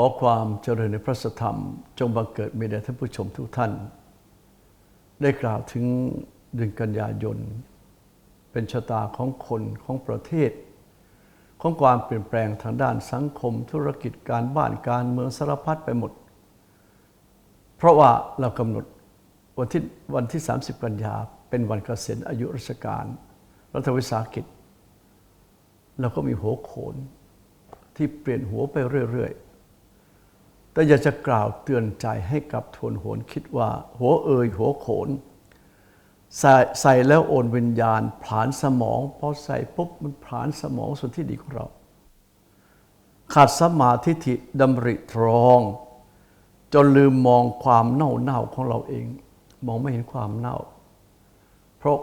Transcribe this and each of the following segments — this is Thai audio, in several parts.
ขอความเจริญในพระสธรรม จงบังเกิดมีแด่ท่านผู้ชมทุกท่าน ได้กล่าวถึงเดือนกันยายน เป็นชะตาของคนของประเทศ ของความเปลี่ยนแปลงทางด้านสังคม ธุรกิจการบ้านการเมืองสารพัดไปหมด เพราะว่าเรากำหนดวันที่วันที่ 30 กันยาเป็นวันเกษียณอายุราชการ รัฐวิสาหกิจเราก็มีหัวโขนที่เปลี่ยนหัวไปเรื่อย ๆ แต่อยากจะกล่าวเตือนใจให้กับทวนโหนคิดว่า หัวเอ่ยหัวโขน ใส่ใส่แล้วโอนวิญญาณผลานสมองพอใส่ปุ๊บมันผลานสมองส่วนที่ดีของเรา ขาดสมาธิฐิดำริตรอง จนลืมมองความเน่าเน่าๆของเราเอง มองไม่เห็นความเน่า เพราะ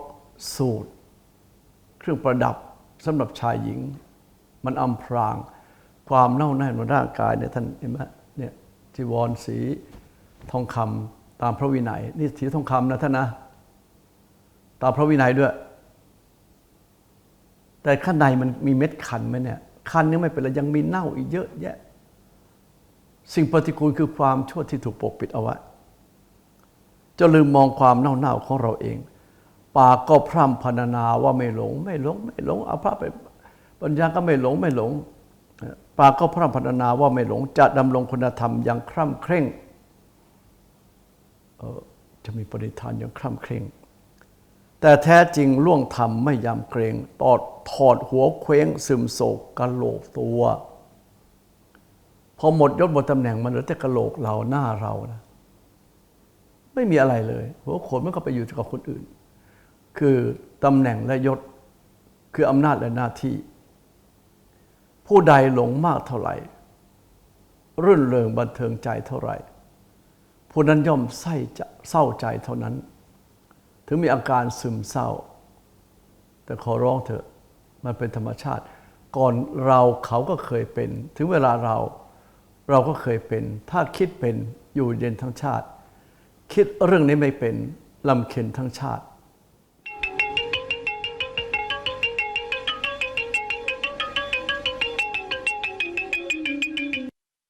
สูตร เครื่องประดับสำหรับชายหญิง มันอำพรางความเน่าแน่ในร่างกายเนี่ยท่านเห็นไหม จีวรสีทองคำตามพระวินัยนี่สีทองคำนะท่านนะ ตามพระวินัยด้วย แต่ข้างในมันมีเม็ดคันไหมเนี่ยคันยังไม่เป็นไรยังมีเน่าอีกเยอะแยะ สิ่งปฏิกูลคือความชั่วที่ถูกปกปิดเอาไว้จะลืมมองความเน่าๆของเราเอง ปากก็พร่ำพรรณนาว่าไม่หลง ไม่หลง ไม่หลงเอาพระไปปัญญาก็ไม่หลงไม่หลง ปาก็พร่ำพรรณนาว่าไม่หลงจะดำรงคุณธรรมอย่างคร่ำเคร่งจะมีปณิธานอย่างคร่ำเคร่ง แต่แท้จริงล่วงธรรมไม่ยำเกรงตอดถอดหัวเคว้งซึมโศกกะโหลกตัว พอหมดยศหมดตำแหน่งมันเหลือแต่กะโหลกเราหน้าเรานะไม่มีอะไรเลย หัวโขนมันก็ไปอยู่กับคนอื่น คือตำแหน่งและยศคืออำนาจและหน้าที่ ผู้ใดหลงมากเท่าไหร่ รื่นเริงบันเทิงใจเท่าไหร่ ผู้นั้นย่อมไส้จะเศร้าใจเท่านั้น ถึงมีอาการซึมเศร้า แต่ขอร้องเถอะมันเป็นธรรมชาติ ก่อนเราเขาก็เคยเป็น ถึงเวลาเราเราก็เคยเป็น ถ้าคิดเป็นอยู่เย็นทั้งชาติ คิดเรื่องนี้ไม่เป็นลำเค็นทั้งชาติ